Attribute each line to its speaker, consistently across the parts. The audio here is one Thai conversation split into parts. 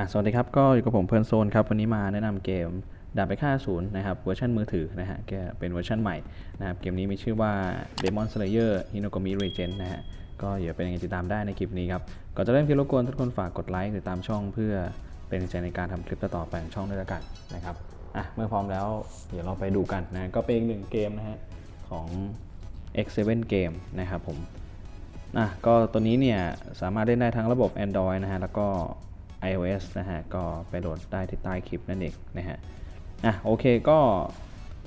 Speaker 1: อะสวัสดีครับ ก็อยู่กับผมเพลิร์นโซนครับ วันนี้มาแนะนำเกมดาบไปฆ่าศูนย์นะครับ เวอร์ชันมือถือนะฮะแกเป็นเวอร์ชันใหม่นะครับ เกมนี้มีชื่อว่า Demon Slayer Hinokami Legend นะฮะ ก็เดี๋ยวเป็นยังไงติดตามได้ในคลิปนี้ครับ ก่อนจะเริ่มคลิปรบกวนทุกคนฝากกดไลค์ติดตามช่องเพื่อเป็นกำลังใจในการทำคลิปต่อไปของช่องด้วยละกันนะครับ อะ เมื่อพร้อมแล้วเดี๋ยวเราไปดูกันนะ ก็เป็นอีกหนึ่งเกมนะฮะของ X7 Game นะครับผม อะ ก็ตัวนี้เนี่ยสามารถเล่นได้ทั้งระบบ Android นะฮะ แล้วก็ iOS นะฮะ ก็ไปโหลดได้ที่ใต้คลิปนั่นเองนะฮะ อะโอเคก็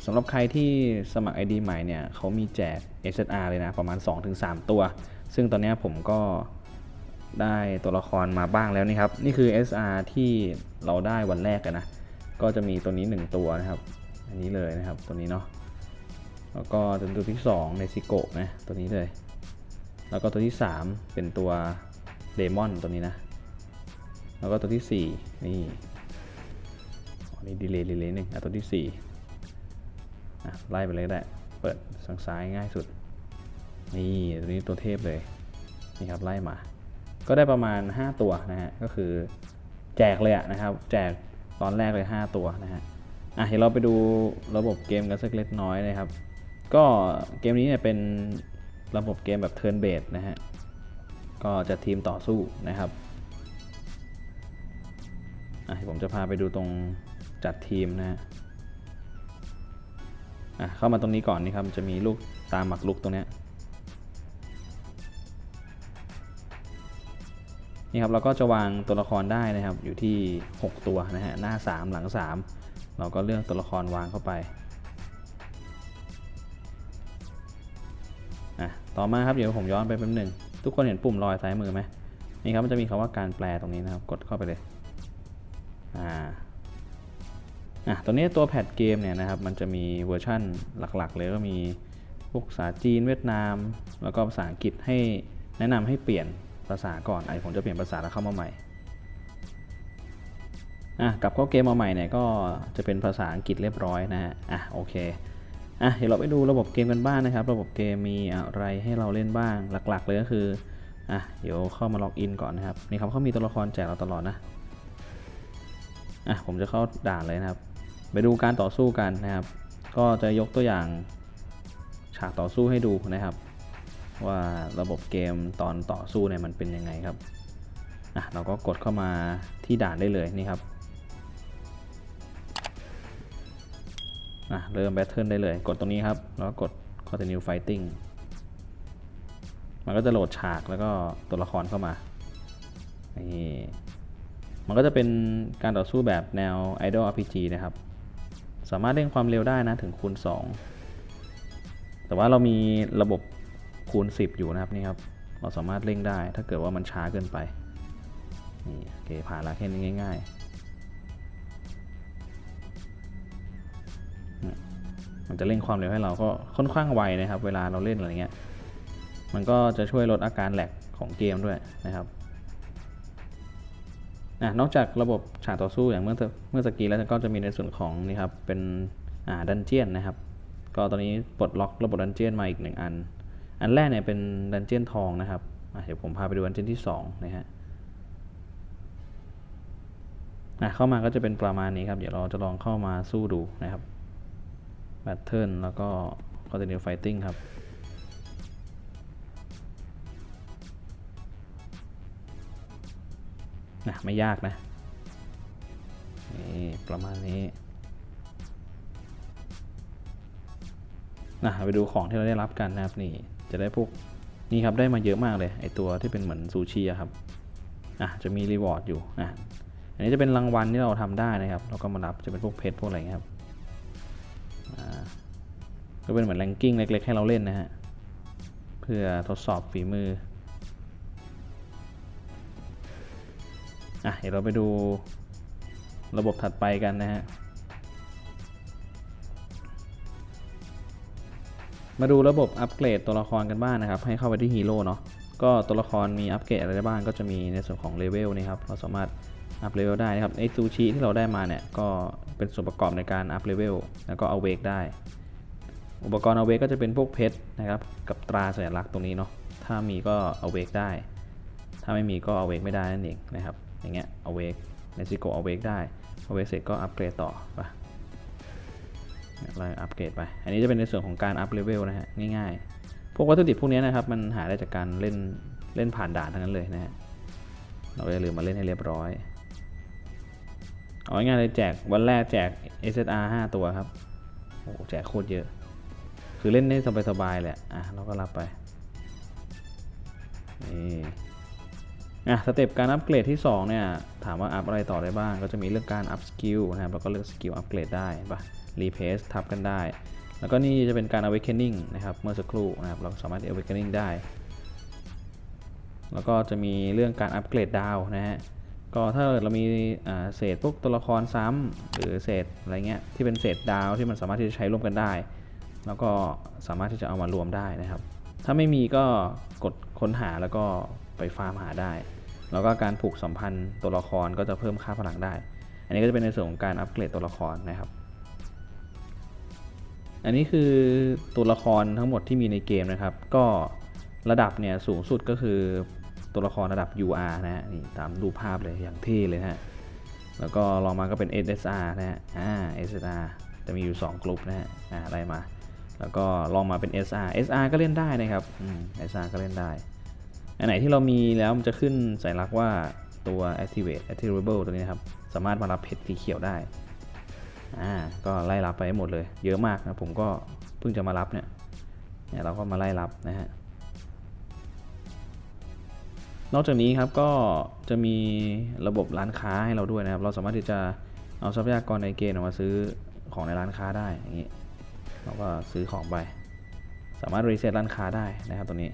Speaker 1: สำหรับใครที่สมัคร ID ใหม่เนี่ยเขามีแจก SSR เลยนะ ประมาณ 2-3 ตัว ซึ่งตอนนี้ผมก็ได้ตัวละครมาบ้างแล้วนี่ครับ นี่คือ SR ที่เราได้วันแรกนนะก็จะมีตัวนี้ 1 ตัวนะครับ อันนี้เลยนะครับตัวนี้เนาะ แล้วก็ตัวที่ 2 ในซิโกะนะตัวนี้เลย แล้วก็ตัวที่ 3 เป็นตัวเดมอนตัวนี้นะ แล้วก็ตัวที่ 4 นี่อันนี้ดีเลย์ดีเลย์หนึ่งอะตัวที่ 4อะไล่ไปเลยได้ เปิดทางซ้ายง่ายสุด นี่ตัวนี้ตัวเทพเลย นี่ครับไล่มา ก็ได้ประมาณ 5 ตัวนะฮะ ก็คือแจกเลยอะนะครับ แจกตอนแรกเลย 5 ตัวนะฮะ อะเดี๋ยวเราไปดูระบบเกมกันสักเล็กน้อยนะครับ ก็เกมนี้เนี่ยเป็นระบบเกมแบบ Turn Based นะฮะ ก็จะทีมต่อสู้นะครับ อะผมจะพาไปดูตรงจัดทีมนะฮะอะเข้ามาตรงนี้ก่อนนี่ครับจะมีลูกตามหมักลุกตรงนี้นี่ครับเราก็จะวางตัวละครได้นะครับอยู่ที่ 6 ตัวนะฮะหน้า 3 หลัง 3 เราก็เลือกตัวละครวางเข้าไปอะต่อมาครับเดี๋ยวผมย้อนไปแป๊บหนึ่งทุกคนเห็นปุ่มรอยซ้ายมือไหมนี่ครับมันจะมีคำว่าการแปลตรงนี้นะครับกดเข้าไปเลย อ่าอะตัวนี้ตัวแพทเกมเนี่ยนะครับ มันจะมีเวอร์ชั่นหลักๆ เลยก็มีพวกภาษาจีนเวียดนาม แล้วก็ภาษาอังกฤษให้แนะนำให้เปลี่ยนภาษาก่อนไอผมจะเปลี่ยนภาษาแล้วเข้ามาใหม่อะกับเข้าเกมมาใหม่เนี่ยก็จะเป็นภาษาอังกฤษเรียบร้อยนะฮะอะโอเคอะเดี๋ยวเราไปดูระบบเกมกันบ้างนะครับ ระบบเกมมีอะไรให้เราเล่นบ้างหลักๆ เลยก็คืออะเดี๋ยวเข้ามาล็อกอินก่อนนะครับนี่ครับเขามีตัวละครแจกเราตลอดนะ อะผมจะเข้าด่านเลยนะครับ ไปดูการต่อสู้กันนะครับ ก็จะยกตัวอย่างฉากต่อสู้ให้ดูนะครับ ว่าระบบเกมตอนต่อสู้เนี่ยมันเป็นยังไงครับอะเราก็กดเข้ามาที่ด่านได้เลยนี่ครับอะเริ่มแบทเทิลได้เลย กดตรงนี้ครับ แล้วก็กด continue fighting มันก็จะโหลดฉากแล้วก็ตัวละครเข้ามานี่ มันก็จะเป็นการต่อสู้แบบแนว Idol RPG นะครับ สามารถเร่งความเร็วได้นะถึงคูณ 2 แต่ว่าเรามีระบบคูณ 10 อยู่นะครับนี่ครับ เราสามารถเร่งได้ถ้าเกิดว่ามันช้าเกินไป นี่โอเคผ่านล้วแค่นี้ง่าย ๆ มันจะเร่งความเร็วให้เราก็ค่อนข้างไวนะครับ เวลาเราเล่นอะไรเงี้ย มันก็จะช่วยลดอาการแหลกของเกมด้วยนะครับ อะนอกจากระบบฉากต่อสู้อย่างเมื่อเมื่อสกี้แล้วก็จะมีในส่วนของนี่ครับเป็นอ่าดันเจียนนะครับ ก็ตอนนี้ปลดล็อกระบบดันเจียนมาอีกหนึ่งอัน อันแรกเนี่ยเป็นดันเจียนทองนะครับเดี๋ยวผมพาไปดูดันเจียนที่2นะฮะอะเข้ามาก็จะเป็นประมาณนี้ครับ เดี๋ยวเราจะลองเข้ามาสู้ดูนะครับแบทเทิลแล้วก็ continue fighting ครับ นะไม่ยากนะนี่ประมาณนี้นะไปดูของที่เราได้รับกันนะครับนี่จะได้พวกนี่ครับได้มาเยอะมากเลยไอตัวที่เป็นเหมือนซูชิครับอะจะมีรีวอร์ดอยู่อะอันนี้จะเป็นรางวัลที่เราทำได้นะครับเราก็มารับจะเป็นพวกเพชรพวกอะไรเงี้ครับก็เป็นเหมือนแรงกิ้งเล็กๆให้เราเล่นนะฮะเพื่อทดสอบฝีมือ อะเดี๋ยวเราไปดูระบบถัดไปกันนะฮะ มาดูระบบอัปเกรดตัวละครกันบ้างนะครับ ให้เข้าไปที่ฮีโร่เนาะ ก็ตัวละครมีอัปเกรดอะไรได้บ้าง ก็จะมีในส่วนของเลเวลนี่ครับ เราสามารถอัพเลเวลได้นะครับไอซูชิที่เราได้มาเนี่ย ก็เป็นส่วนประกอบในการอัพเลเวลแล้วก็เอาเวกได้ อุปกรณ์เอาเวกก็จะเป็นพวกเพชรนะครับ กับตราสัญลักษณ์ตรงนี้เนาะ ถ้ามีก็เอาเวกได้ ถ้าไม่มีก็เอาเวกไม่ได้นั่นเองนะครับ อย่างเงี้ยเอาเวกในซิโกเอาเวกได้เอาเวกเสร็จก็อัปเกรดต่อไปไล่อัปเกรดไป อันนี้จะเป็นในส่วนของการอัพเลเวลนะฮะ ง่ายๆ พวกวัตถุดิบพวกนี้นะครับ มันหาได้จากการเล่น เล่นผ่านด่านทั้งนั้นเลยนะฮะ เราอย่าลืมมาเล่นให้เรียบร้อย เอาง่ายๆเลยแจกวันแรกแจก SSR 5 ตัวครับ โอ้แจกโคตรเยอะ คือเล่นได้สบายๆแหละ อะ เราก็รับไป นี่ อะสเต็ปการอัปเกรดที่2เนี่ยถามว่าอัพอะไรต่อได้บ้าง ก็จะมีเรื่องการอัพสกิลนะครับแล้วก็เลือกสกิลอัปเกรดได้ปะรีเพสทับกันได้ แล้วก็นี่จะเป็นการ awakening นะครับเมื่อสักครู่นะครับเราสามารถ awakening ได้ แล้วก็จะมีเรื่องการอัปเกรดดาวนะฮะก็ถ้าเรามีเศษพวกตัวละครซ้ำหรือเศษอะไรเงี้ยที่เป็นเศษดาวที่มันสามารถที่จะใช้ร่วมกันได้ แล้วก็สามารถที่จะเอามารวมได้นะครับ ถ้าไม่มีก็กดค้นหาแล้วก็ ไปฟาร์มหาได้ แล้วก็การผูกสัมพันธ์ตัวละครก็จะเพิ่มค่าพลังได้ อันนี้ก็จะเป็นในส่วนของการอัปเกรดตัวละครนะครับ อันนี้คือตัวละครทั้งหมดที่มีในเกมนะครับ ก็ระดับเนี่ยสูงสุดก็คือตัวละครระดับ UR นะฮะนี่ตามรูปภาพเลยอย่างเท่เลยนะฮะแล้วก็ลองมาก็เป็น SSR นะฮะอ่า SSR จะมีอยู่ 2 กลุ่มนะฮะอ่าไล่มา แล้วก็ลองมาเป็น SR SR ก็เล่นได้นะครับอืม SR ก็เล่นได้ อันไหนที่เรามีแล้วมันจะขึ้นสัญลักษณ์ว่าตัว activate activable ตัวนี้นะครับ สามารถมารับเพชรสีเขียวได้ อ่า ก็ไล่รับไปให้หมดเลย เยอะมากนะ ผมก็เพิ่งจะมารับเนี่ย เนี่ยเราก็มาไล่รับนะฮะ นอกจากนี้ครับก็จะมีระบบร้านค้าให้เราด้วยนะครับ เราสามารถที่จะเอาทรัพยากรในเกมออกมาซื้อของในร้านค้าได้ อย่างนี้ เราก็ซื้อของไป สามารถรีเซ็ตร้านค้าได้นะครับตัวนี้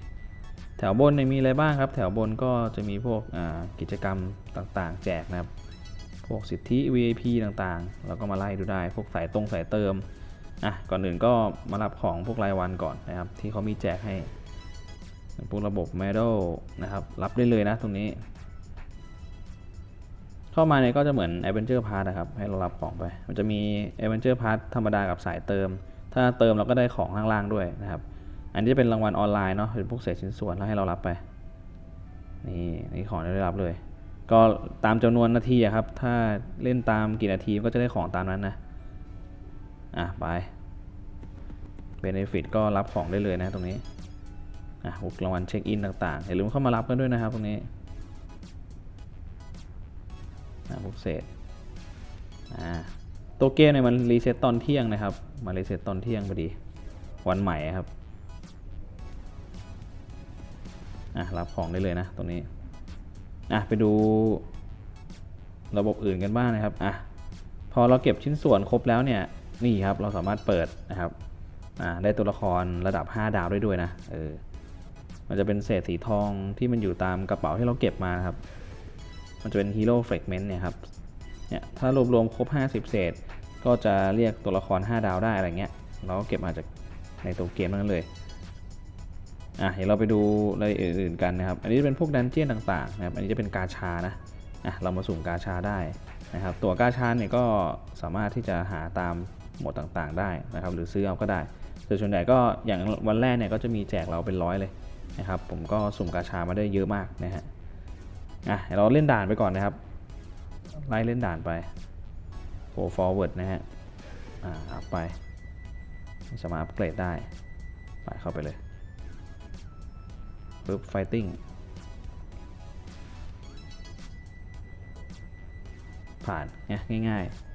Speaker 1: แถวบนเนี่ยมีอะไรบ้างครับ แถวบนก็จะมีพวกกิจกรรมต่างๆ แจกนะครับ พวกสิทธิ VIP ต่างๆ เราก็มาไล่ดูได้ พวกสายตรงสายเติม อะ ก่อนอื่นก็มารับของพวกรายวันก่อนนะครับ ที่เขามีแจกให้ พวกระบบ m e d a l นะครับ รับได้เลยนะตรงนี้ เข้ามาเนี่ยก็จะเหมือน Adventure Pass นะครับ ให้เรารับของไป มันจะมี Adventure Pass ธรรมดากับสายเติม ถ้าเติมเราก็ได้ของข้างล่างด้วยนะครับ อันนี้จะเป็นรางวัลออนไลน์เนาะเป็นพวกเศษชิ้นส่วนแล้วให้เรารับไป นี่นี่ของได้รับเลย ก็ตามจำนวนนาทีครับ ถ้าเล่นตามกี่นาทีก็จะได้ของตามนั้นนะ อะไป Benefit ก็รับของได้เลยนะตรงนี้ อะพวกรางวัลเช็คอินต่างๆอย่าลืมเข้ามารับกันด้วยนะครับตรงนี้ อะพวกเศษ อ่าตัวเกมเนี่ยมันรีเซ็ตตอนเที่ยงนะครับ มารีเซ็ตตอนเที่ยงพอดี วันใหม่ครับ อะรับของได้เลยนะตรงนี้อะไปดูระบบอื่นกันบ้างนะครับอะพอเราเก็บชิ้นส่วนครบแล้วเนี่ยนี่ครับเราสามารถเปิดนะครับอ่าได้ตัวละครระดับ 5 ดาวได้ด้วยนะเออมันจะเป็นเศษสีทองที่มันอยู่ตามกระเป๋าที่เราเก็บมานะครับ มันจะเป็นฮีโร่เฟกเมนต์เนี่ยครับเนี่ยถ้ารวบรวมครบ 50 เศษ ก็จะเรียกตัวละคร 5 ดาวได้อะไรเงี้ยเราก็เก็บมาจากในตัวเกมนั้นเลย อะเดี๋ยวเราไปดูรายละเอียดอื่นกันนะครับ อันนี้เป็นพวกดันเจี้ยนต่างๆนะครับ อันนี้จะเป็นกาชานะ อะเรามาสุ่มกาชาได้นะครับ ตัวกาชาเนี่ยก็สามารถที่จะหาตามหมดต่างๆได้นะครับ หรือซื้อเอาก็ได้แต่ส่วนใหญ่ก็อย่างวันแรกเนี่ยก็จะมีแจกเราเป็นร้อยเลยนะครับ ผมก็สุ่มกาชามาได้เยอะมากนะฮะ อะเดี๋ยวเราเล่นด่านไปก่อนนะครับ ไล่เล่นด่านไป go forward นะฮะ อ่าอัพไป สามารถอัปเกรดได้ ไปเข้าไปเลย ปึ๊บ fighting ผ่านเนี่ยง่ายๆ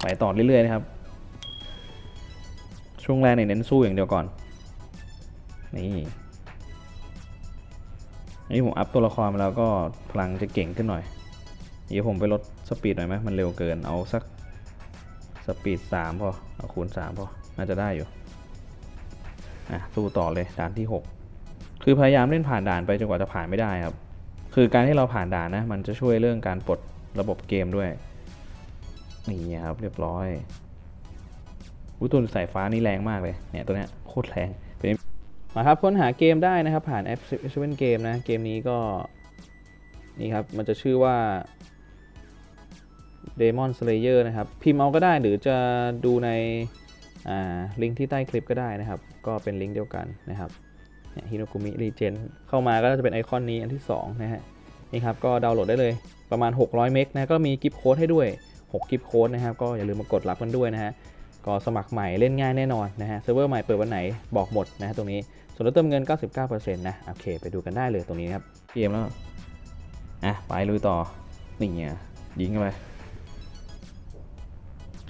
Speaker 1: ไปต่อเรื่อยๆนะครับ ช่วงแรกเนี่ยเน้นสู้อย่างเดียวก่อน นี่นนี้ผมอัพตัวละครมาแล้วก็พลังจะเก่งขึ้นหน่อยเดี๋ยวผมไปลดสปีดหน่อยไหมมันเร็วเกินเอาสักสปีดสามพอเอาคูณสามพอน่าจะได้อยู่ อะสู้ต่อเลยด่านที่ 6 คือพยายามเล่นผ่านด่านไปจนกว่าจะผ่านไม่ได้ครับ คือการที่เราผ่านด่านนะ มันจะช่วยเรื่องการปลดระบบเกมด้วย นี่ครับเรียบร้อยอุ้ตัวสายฟ้านี่แรงมากเลย เนี่ยตัวเนี้ยโคตรแรงตัวนี้มาครับค้นหาเกมได้นะครับ ผ่านแอป7 Game นะ เกมนี้ก็นี่ครับ มันจะชื่อว่า Demon Slayer นะครับ พิมพ์เอาก็ได้หรือจะดูใน ลิงก์ที่ใต้คลิปก็ได้นะครับ ก็เป็นลิงก์เดียวกันนะครับเฮียฮิโนกุมิรีเจนเข้ามาก็จะเป็นไอคอนนี้อันที่2นะฮะนี่ครับก็ดาวน์โหลดได้เลยประมาณ 600 เมกนะก็มีกิฟต์โค้ดให้ด้วย 6 กิฟต์โค้ดนะครับก็อย่าลืมมากดรับกันด้วยนะฮะก็สมัครใหม่เล่นง่ายแน่นอนนะฮะเซิร์ฟเวอร์ใหม่เปิดวันไหนบอกหมดนะฮะตรงนี้ส่วนลดเติมเงิน 99%นะโอเคไปดูกันได้เลยตรงนี้ครับเกมแล้วอะไปลุยต่อนี่ไงยิงเข้าไป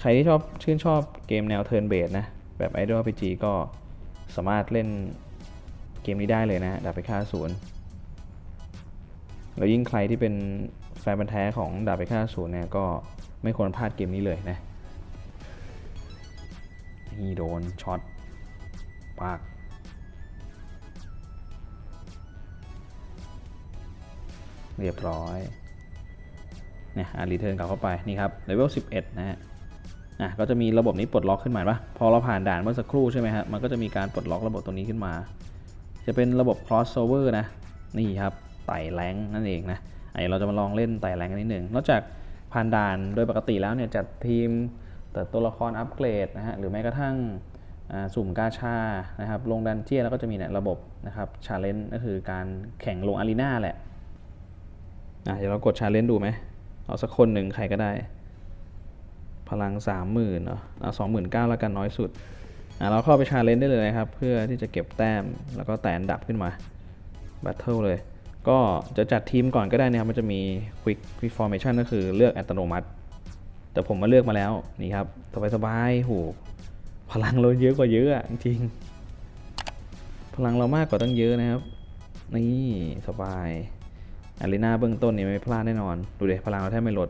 Speaker 1: รที่ชอบชื่นชอบเกมแนวเทิร์นเบสนะ แบบ Idol RPG ก็สามารถเล่นเกมนี้ได้เลยนะดาบไปฆ่าศูนย์แล้วยิ่งใครที่เป็นแฟนบันแท้ของดาบไปฆ่าศูนย์เนี่ยก็ไม่ควรพลาดเกมนี้เลยนะนี่โดนช็อตปากเรียบร้อยเนี่ยอารีเทิร์นกลับเข้าไป นี่ครับเลเวล11 นะฮะ อะก็จะมีระบบนี้ปลดล็อกขึ้นมาปะพอเราผ่านด่านเมื่อสักครู่ใช่ไหมฮะมันก็จะมีการปลดล็อกระบบตัวนี้ขึ้นมา จะเป็นระบบ crossover นะนี่ครับไต่แรงนั่นเองนะไอเราจะมาลองเล่นไต่แรงกันนิดหนึ่งนอกจากผ่านด่านโดยปกติแล้วเนี่ยจัดทีมแต่ตัวละครอัปเกรดนะฮะหรือแม้กระทั่งสุ่มกาชานะครับลงดันเจี้ยนแล้วก็จะมีเนี่ยระบบนะครับชาเลนจ์ก็คือการแข่งลงอารีนาแหละอะเดี๋ยวเรากดชาเลนจ์ดูไหมเอาสักคนหนึ่งใครก็ได้ พลังสามหมื่นเนาะเอาสองหมื่นเก้าแล้วกันน้อยสุดอะเราเข้าไปชาเลนจ์ได้เลยนะครับ เพื่อที่จะเก็บแต้มแล้วก็แตนดับขึ้นมาบัตเทิลเลย ก็จะจัดทีมก่อนก็ได้นะครับ มันจะมี Quick Quick Formation ก็คือเลือกอัตโนมัติ แต่ผมมาเลือกมาแล้ว นี่ครับ สบายสบายๆโหพลังเราเยอะกว่าเยอะอะจริง พลังเรามากกว่าตั้งเยอะนะครับ นี่สบายอารีนาเบื้องต้นนี่ไม่พลาดแน่นอน ดูเดพลังเราแทบไม่ลด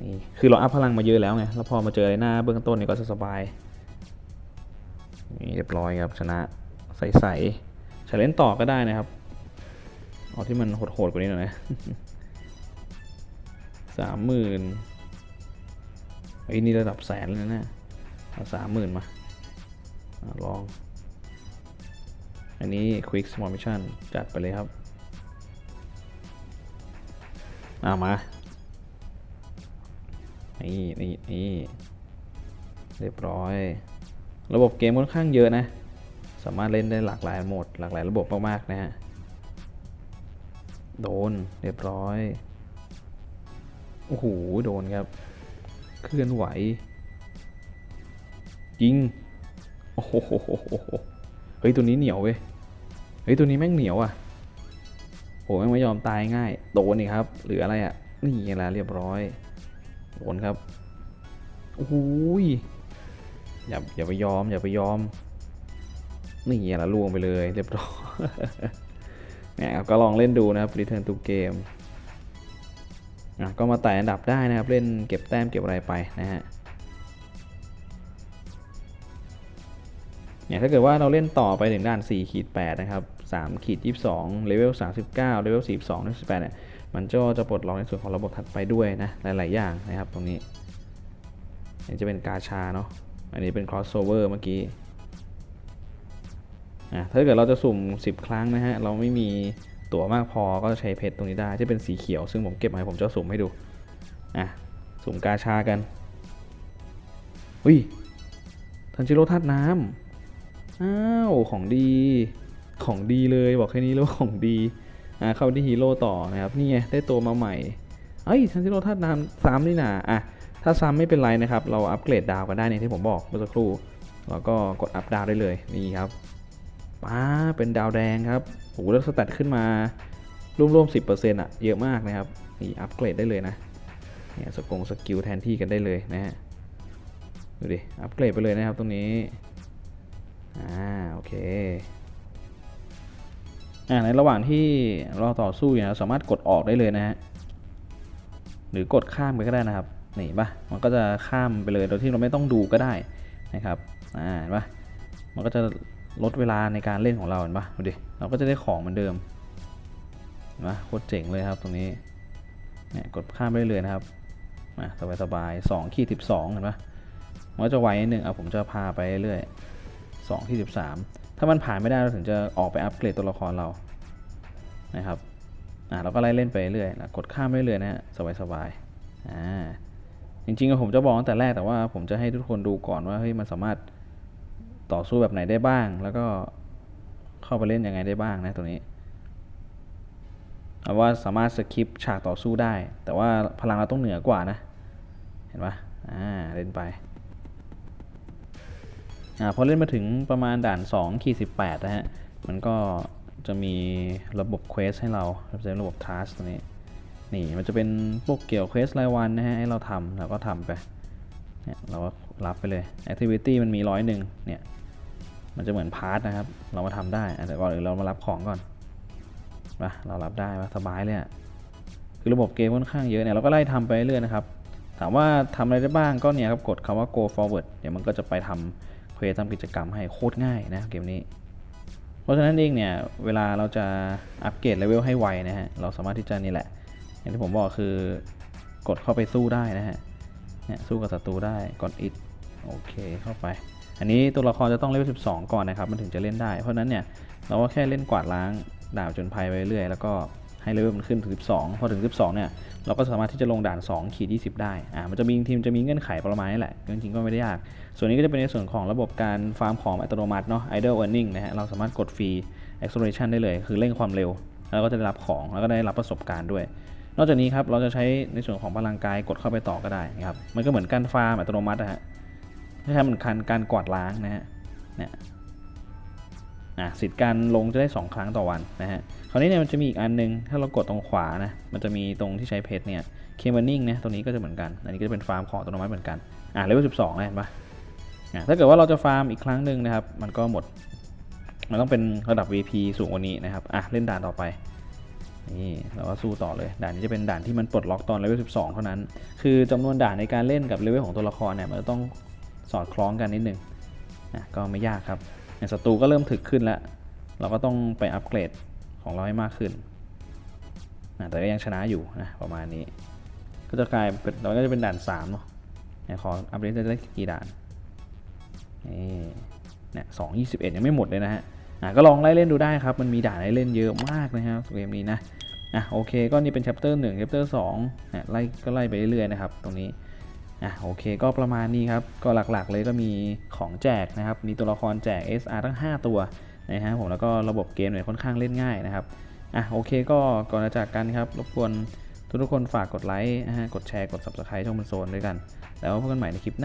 Speaker 1: นี่คือเราอัพพลังมาเยอะแล้วไง แล้วพอมาเจออารีนาเบื้องต้นนี่ก็จะสบาย นี่เรียบร้อยครับชนะใสๆเลนต่อก็ได้นะครับ เอาที่มันโหดๆกว่านี้หน่อยนะสามหมื่นไอ้นี่ระดับแสนเลยนะเอาสามหมื่นมาอะลอง อันนี้ Quick Small Mission จัดไปเลยครับเอามา นี่นี่นี่เรียบร้อย ระบบเกมค่อนข้างเยอะนะ สามารถเล่นได้หลากหลายโหมด หลากหลายระบบมากๆนะฮะ โดนเรียบร้อย โอ้โห โดนครับ เคลื่อนไหว ยิง โอ้โหเฮ้ย ตัวนี้เหนียวเว้ย เฮ้ย ตัวนี้แม่งเหนียวอะโหแม่งไม่ยอมตายง่าย โดนนี่ครับ เหรืออะไรอะ นี่ไงละเรียบร้อย นครับโอ้โหยอย่าอย่าไปยอม อย่าไปยอม นี่ไงล่ะล่วงไปเลยเรียบร้อยเนี่ยครับก็ลองเล่นดูนะครับ Return to Game อะก็มาไต่อันดับได้นะครับ เล่นเก็บแต้มเก็บอะไรไปนะฮะเนี่ยถ้าเกิดว่าเราเล่นต่อไปถึงด่าน4ขีด8นะครับ3ขีด22เลเวล39เลเวล42 48เนี่ย มันก็จะปลดล็อกในส่วนของระบบถัดไปด้วยนะ หลาย ๆ อย่างนะครับตรงนี้อันนี้จะเป็นกาชาเนาะ อันนี้เป็น crossover เมื่อกี้อะถ้าเกิดเราจะสุ่ม 10 ครั้งนะฮะ เราไม่มีตั๋วมากพอก็จะใช้เพชรตรงนี้ได้ที่เป็นสีเขียว ซึ่งผมเก็บมาให้ผมจะสุ่มให้ดูอะสุ่มกาชากันอุ้ยทันจิโร่ธาตุน้ำอ้าว ของดี ของดีเลยบอกแค่นี้แล้วของดี เข้าที่ฮีโร่ต่อนะครับ นี่ไงได้ตัวมาใหม่เอ้ยทันจิโร่ธาตุน้ำซ้ำนี่นาอะถ้าซ้ำไม่เป็นไรนะครับ เราอัปเกรดดาวกันได้เนี่ยที่ผมบอกเมื่อสักครู่แล้วก็กดอัพดาวได้เลยนี่ครับป้าเป็นดาวแดงครับโอ้โหแล้วสแตทขึ้นมาร่วมๆสิบเปอร์เซ็นต์อะเยอะมากนะครับนี่อัปเกรดได้เลยนะเนี่ยสกงสกิลแทนที่กันได้เลยนะฮะดูดิอัปเกรดไปเลยนะครับตรงนี้อ่าโอเค ในระหว่างที่เราต่อสู้อยู่นะสามารถกดออกได้เลยนะฮะหรือกดข้ามไปก็ได้นะครับนี่ปะมันก็จะข้ามไปเลยโดยที่เราไม่ต้องดูก็ได้นะครับอ่าเห็นปะมันก็จะลดเวลาในการเล่นของเราเห็นปะดูดิเราก็จะได้ของเหมือนเดิมเห็นปะโคตรเจ๋งเลยครับตรงนี้เนี่ยกดข้ามไปเลยนะครับมาสบายสบายสองขีดสิบสองเห็นปะมันก็จะไวนิดนึงอะผมจะพาไปเรื่อยสองขีดสิบสาม ถ้ามันผ่านไม่ได้เราถึงจะออกไปอัปเกรดตัวละครเรานะครับอ่าเราก็ไล่เล่นไปเรื่อยกดข้ามไปเรื่อยนะฮะสบายสบายอ่าจริงๆผมจะบอกตั้งแต่แรกแต่ว่าผมจะให้ทุกคนดูก่อนว่าเฮ้ยมันสามารถต่อสู้แบบไหนได้บ้าง แล้วก็เข้าไปเล่นยังไงได้บ้างนะตรงนี้เอาว่าสามารถสคิปฉากต่อสู้ได้ แต่ว่าพลังเราต้องเหนือกว่านะ เห็นปะอ่าเล่นไป อ่าพอเล่นมาถึงประมาณด่าน2ขีด18นะฮะ มันก็จะมีระบบเควสให้เราเป็นระบบทัสตรงนี้ นี่มันจะเป็นพวกเกี่ยวเควสรายวันนะฮะ ให้เราทำเราก็ทำไปเนี่ยเราก็รับไปเลย activity มันมีร้อยหนึ่งเนี่ย มันจะเหมือนพาร์ทนะครับ เรามาทำได้ แต่ก่อนอื่นเรามารับของก่อนมาเรารับได้ว่าสบายเลยอะคือระบบเกมค่อนข้างเยอะเนี่ยเราก็ไล่ทำไปเรื่อยนะครับ ถามว่าทำอะไรได้บ้างก็เนี่ยครับกดคำว่า go forward เดี๋ยวมันก็จะไปทำ วสทำกิจกรรมให้โคตรง่ายนะเกมนี้ เพราะฉะนั้นเองเนี่ยเวลาเราจะอัปเกรดเลเวลให้ไวนะฮะเราสามารถที่จะนี่แหละ อย่างที่ผมบอกคือกดเข้าไปสู้ได้นะฮะเนี่ยสู้กับศัตรูได้กดอิดโอเคเข้าไป อันนี้ตัวละครจะต้องเลเวล12 ก่อนนะครับมันถึงจะเล่นได้ เพราะฉะนั้นเนี่ยเราก็แค่เล่นกวาดล้างดาบจนภัยไปเรื่อยแล้วก็ ให้เลเวลมันขึ้นถึง 12 พอถึง 12 เนี่ย เราก็สามารถที่จะลงด่าน 2 ขีด 20 ได้ อ่า มันจะมีทีมจะมีเงื่อนไขประมาณนี้แหละ จริงๆ ก็ไม่ได้ยาก ส่วนนี้ก็จะเป็นในส่วนของระบบการฟาร์มของอัตโนมัติเนาะ idle earning นะฮะ เราสามารถกดฟรี acceleration ได้เลย คือเร่งความเร็ว แล้วก็จะได้รับของ แล้วก็ได้รับประสบการณ์ด้วย นอกจากนี้ครับ เราจะใช้ในส่วนของพลังกายกดเข้าไปต่อก็ได้นะครับ มันก็เหมือนการฟาร์มอัตโนมัตินะฮะไม่ใช่เหมือนการการกวาดล้างนะฮะ เนี่ย อะสิทธิ์การลงจะได้ 2 ครั้งต่อวันนะฮะ คราวนี้เนี่ยมันจะมีอีกอันนึง ถ้าเรากดตรงขวานะ มันจะมีตรงที่ใช้เพชรเนี่ยเคม a นิ่งนะ ตรงนี้ก็จะเหมือนกัน อันนี้ก็จะเป็นฟาร์มของอัตโนมัติเหมือนกัน อะเลเวล12นะเห็นปะอะถ้าเกิดว่าเราจะฟาร์มอีกครั้งหนึ่งนะครับ มันก็หมด มันต้องเป็นระดับ VP สูงกว่านี้นะครับ อะเล่นด่านต่อไป นี่เราก็สู้ต่อเลย ด่านนี้จะเป็นด่านที่มันปลดล็อกตอนเลเวล12 เท่านั้น คือจำนวนด่านในการเล่นกับเลเวลของตัวละครเนี่ย มันจะต้องสอดคล้องกันนิดนึงนะก็ไม่ยากครับอย่างศัตรูก็เริ่มถึกขึ้นแล้ว เราก็ต้องไปอัปเกรด ของเราให้มากขึ้นนะแต่ก็ยังชนะอยู่นะประมาณนี้ ก็จะกลายเป็นเราก็จะเป็นด่าน3เนาะขออัปเดตจะได้กี่ด่านนี่เนี่ยสองยี่สิบเอ็ดยังไม่หมดเลยนะฮะก็ลองไล่เล่นดูได้ครับ มันมีด่านให้เล่นเยอะมากนะครับเกมนี้นะอะโอเคก็นี่เป็น chapter 1 chapter 2เนี่ยไล่ก็ไล่ไปเรื่อยๆนะครับ ตรงนี้อะโอเคก็ประมาณนี้ครับ ก็หลักๆเลยก็มีของแจกนะครับ มีตัวละครแจก SR ทั้ง 5 ตัว นะฮะผมแล้วก็ระบบเกมเนี่ยค่อนข้างเล่นง่ายนะครับอะโอเคก็ก่อนจะจากกันครับรบกวนทุกๆคนฝากกดไลค์นะฮะกดแชร์กด subscribe ช่องมันโซนด้วยกัน แล้วพบกันใหม่ในคลิปหน้า